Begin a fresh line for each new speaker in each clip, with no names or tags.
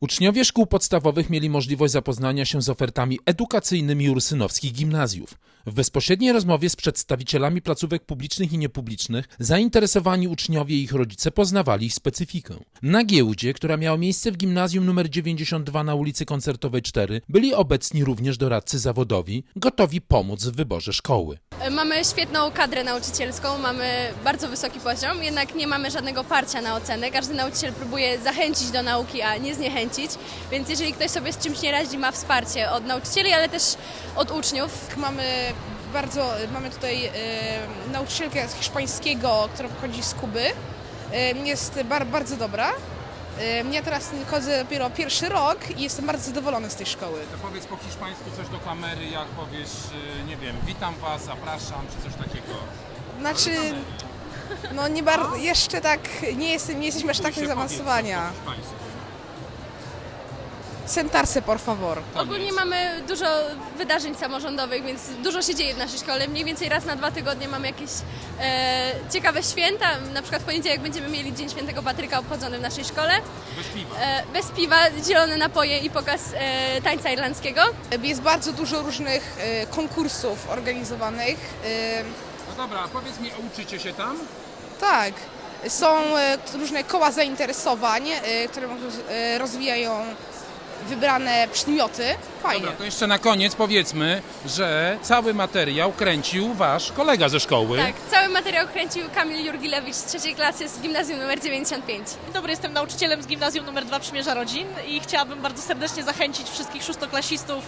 Uczniowie szkół podstawowych mieli możliwość zapoznania się z ofertami edukacyjnymi ursynowskich gimnazjów. W bezpośredniej rozmowie z przedstawicielami placówek publicznych i niepublicznych zainteresowani uczniowie i ich rodzice poznawali ich specyfikę. Na giełdzie, która miała miejsce w gimnazjum nr 92 na ulicy Koncertowej 4, byli obecni również doradcy zawodowi, gotowi pomóc w wyborze szkoły.
Mamy świetną kadrę nauczycielską, mamy bardzo wysoki poziom, jednak nie mamy żadnego parcia na ocenę. Każdy nauczyciel próbuje zachęcić do nauki, a nie zniechęcić, więc jeżeli ktoś sobie z czymś nie radzi, ma wsparcie od nauczycieli, ale też od uczniów.
Mamy bardzo, mamy tutaj e, nauczycielkę z hiszpańskiego, która pochodzi z Kuby. E, jest bar, bardzo dobra. E, ja teraz chodzę dopiero pierwszy rok i jestem bardzo zadowolony z tej szkoły.
To powiedz po hiszpańsku coś do kamery, jak powiesz, y, nie wiem, witam was, zapraszam, czy coś takiego.
Znaczy, no nie bardzo, jeszcze tak, nie, jestem, nie jesteśmy aż tak
Bój
Sentarse, por favor.
Ogólnie mamy dużo wydarzeń samorządowych, więc dużo się dzieje w naszej szkole. Mniej więcej raz na dwa tygodnie mamy jakieś e, ciekawe święta. Na przykład w poniedziałek będziemy mieli Dzień Świętego Patryka obchodzony w naszej szkole.
Bez piwa.
E, bez piwa, zielone napoje i pokaz e, tańca irlandzkiego.
Jest bardzo dużo różnych e, konkursów organizowanych. E,
No dobra, a powiedz mi, uczycie się tam?
Tak. Są e, różne koła zainteresowań, które rozwijają wybrane przedmioty. Fajnie.
Dobra, to jeszcze na koniec powiedzmy, że cały materiał kręcił wasz kolega ze szkoły.
Tak, cały materiał kręcił Kamil Jurgilewicz z trzeciej klasy z gimnazjum nr 95.
Dzień dobry, jestem nauczycielem z gimnazjum nr 2 Przymierza Rodzin i chciałabym bardzo serdecznie zachęcić wszystkich szóstoklasistów,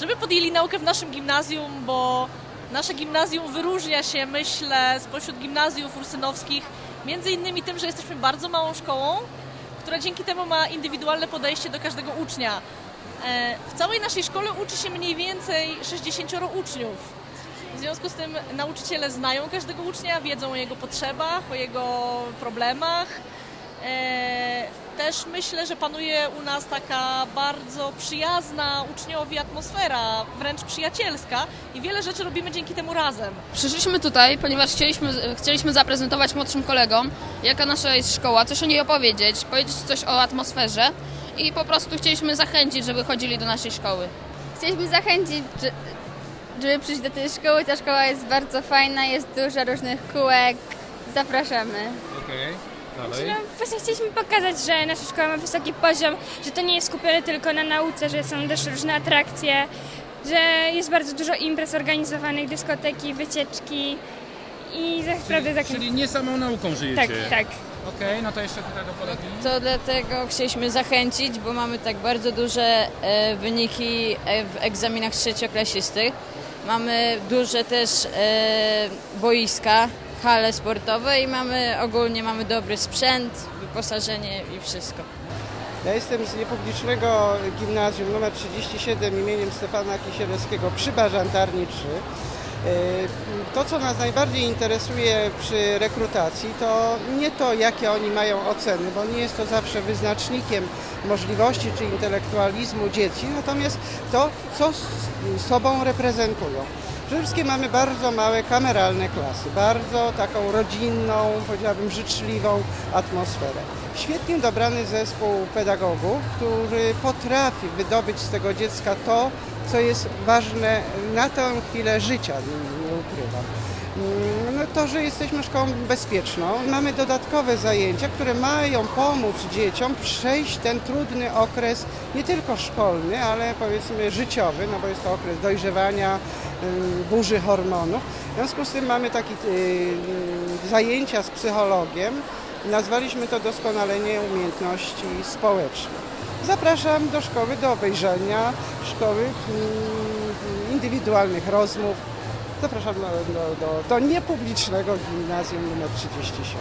żeby podjęli naukę w naszym gimnazjum, bo nasze gimnazjum wyróżnia się, myślę, spośród gimnazjów ursynowskich, między innymi tym, że jesteśmy bardzo małą szkołą, która dzięki temu ma indywidualne podejście do każdego ucznia. E, W całej naszej szkole uczy się mniej więcej 60 uczniów. W związku z tym nauczyciele znają każdego ucznia, wiedzą o jego potrzebach, o jego problemach. E, Też myślę, że panuje u nas taka bardzo przyjazna uczniowi atmosfera, wręcz przyjacielska i wiele rzeczy robimy dzięki temu razem.
Przyszliśmy tutaj, ponieważ chcieliśmy, chcieliśmy zaprezentować młodszym kolegom, jaka nasza jest szkoła, coś o niej opowiedzieć, powiedzieć coś o atmosferze i po prostu chcieliśmy zachęcić, żeby chodzili do naszej szkoły.
Chcieliśmy zachęcić, że- żeby przyjść do tej szkoły. Ta szkoła jest bardzo fajna, jest dużo różnych kółek. Zapraszamy.
Okej, dalej.
No, właśnie chcieliśmy pokazać, że nasza szkoła ma wysoki poziom, że to nie jest skupione tylko na nauce, że są też różne atrakcje, że jest bardzo dużo imprez organizowanych, dyskoteki, wycieczki i tak naprawdę tak.
Czyli nie samą nauką żyjecie.
Tak, tak.
Okej, no to jeszcze tutaj do kolegi.
To dlatego chcieliśmy zachęcić, bo mamy tak bardzo duże e, wyniki e, w egzaminach trzecioklasistych. Mamy duże też e, boiska, hale sportowe i mamy ogólnie mamy dobry sprzęt, wyposażenie i wszystko.
Ja jestem z niepublicznego gimnazjum nr 37 imieniem Stefana Kisielewskiego przy Bażantarni 3. E, To, co nas najbardziej interesuje przy rekrutacji, to nie to, jakie oni mają oceny, bo nie jest to zawsze wyznacznikiem możliwości czy intelektualizmu dzieci, natomiast to, co z sobą reprezentują. Przede wszystkim mamy bardzo małe kameralne klasy, bardzo taką rodzinną, powiedziałabym życzliwą atmosferę. Świetnie dobrany zespół pedagogów, który potrafi wydobyć z tego dziecka to, co jest ważne na tę chwilę życia, to, że jesteśmy szkołą bezpieczną. Mamy dodatkowe zajęcia, które mają pomóc dzieciom przejść ten trudny okres, nie tylko szkolny, ale powiedzmy życiowy, no bo jest to okres dojrzewania, ym, burzy hormonów. W związku z tym mamy takie zajęcia z psychologiem. Nazwaliśmy to doskonalenie umiejętności społecznych. Zapraszam do szkoły, do obejrzenia szkoły, mm, indywidualnych rozmów. Zapraszam do, do, do, niepublicznego gimnazjum nr 37.